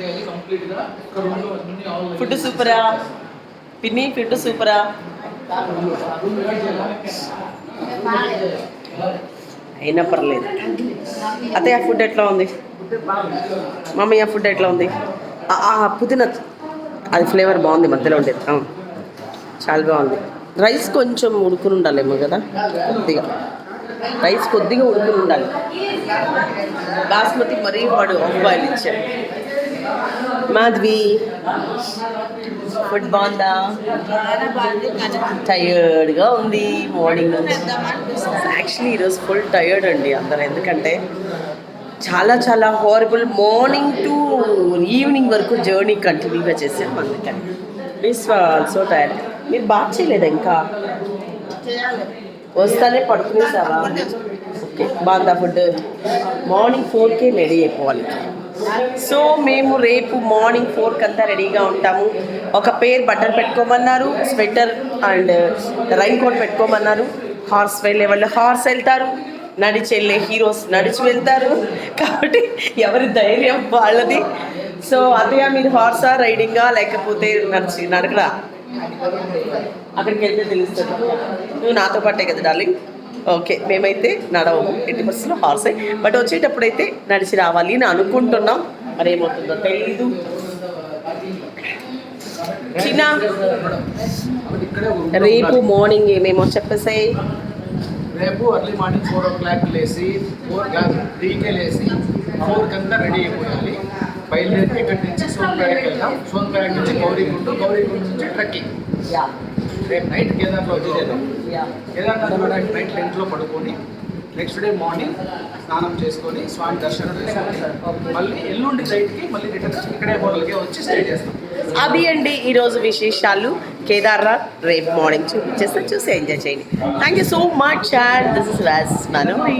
చేయాలి ఒక అన్ని ఆల్ ఫుడ్ సూపరా పిన్ని ఫుడ్ సూపరా అయినా పర్లేదు. అదే ఆ ఫుడ్ ఎట్లా ఉంది? మమ్మీ ఆ ఫుడ్ ఎట్లా ఉంది? పుదీనా. అది ఫ్లేవర్ బాగుంది మధ్యలో ఉండేది అవును. చాలా బాగుంది. రైస్ కొంచెం ఉడుకుని ఉండాలేమో కదా? కొద్దిగా. రైస్ కొద్దిగా ఉడుకుని ఉండాలి. బాస్మతి మరీ వాడు ఆఫ్ బాయిల్ ఇచ్చాడు. మాధవి ఫుడ్ బాగుందా టయర్డ్గా ఉంది. మార్నింగ్ నుంచి. యాక్చువల్లీ ఈరోజు ఫుల్ టయర్డ్ అండి అందరు. ఎందుకంటే చాలా చాలా హారబుల్ మార్నింగ్ టు ఈవినింగ్ వరకు జర్నీ కంటిన్యూగా చేసాం అందుకని. ప్లీజ్ ఆల్సో టైర్డ్ మీరు బాగా చేయలేదా ఇంకా? వస్తానే పడుకునేసావా? ఓకే బాగుందా ఫుడ్ మార్నింగ్ ఫోర్కే రెడీ అయిపోవాలి. సో మేము రేపు మార్నింగ్ ఫోర్కి అంతా రెడీగా ఉంటాము. ఒక పేర్ బట్టలు పెట్టుకోమన్నారు స్వెటర్ అండ్ రైన్ కోట్ పెట్టుకోమన్నారు. హార్స్ వెళ్ళే వాళ్ళు హార్స్ వెళ్తారు నడిచి వెళ్ళే హీరోస్ నడిచి వెళ్తారు. కాబట్టి ఎవరి ధైర్యం వాళ్ళది. సో అదే మీరు హార్సా రైడింగా లేకపోతే నడిచి నడకడా? అక్కడికి వెళ్తే తెలుస్తుంది. నువ్వు నాతో పాటే కదా డార్లింగ్? ఓకే మేమైతే నడవము. ఎట్టి బస్సులో హార్స్ బట్ వచ్చేటప్పుడైతే నడిచి రావాలి అని అనుకుంటున్నాం. మరి ఏమవుతుందో తెలీదు. చిన్న రేపు. మార్నింగ్ ఏమేమో చెప్పేసాయి. రేపు early morning four o'clock లేసి ఫోర్ క్లాక్ త్రీకే లేసి ఫోర్ కంతా రెడీ అయిపోయాలి. బయలుదేరి ఇక్కడి నుంచి సోన్పేటకి వెళ్దాం. సోన్పేట నుంచి గౌరీగుండు గౌరీగుండు నుంచి ట్రెక్కింగ్ రేపు నైట్ కేదార్లో వచ్చేదేద్దాం కేదార్నాథ్లో నైట్ నైట్ టెంట్లో పడుకొని నెక్స్ట్ డే మార్నింగ్ స్నానం చేసుకొని స్వామి దర్శనం చేసుకొని మళ్ళీ ఎల్లుండి నైట్కి మళ్ళీ రిటర్న్ ఇక్కడే హోటల్కే వచ్చి స్టే చేస్తాం. అది అండి ఈరోజు విశేషాలు. కేదార్నాథ్ రేపు మార్నింగ్ చూపించేస్తే. చూసి ఎంజాయ్ చేయండి. Thank you so much and this is Raj Manori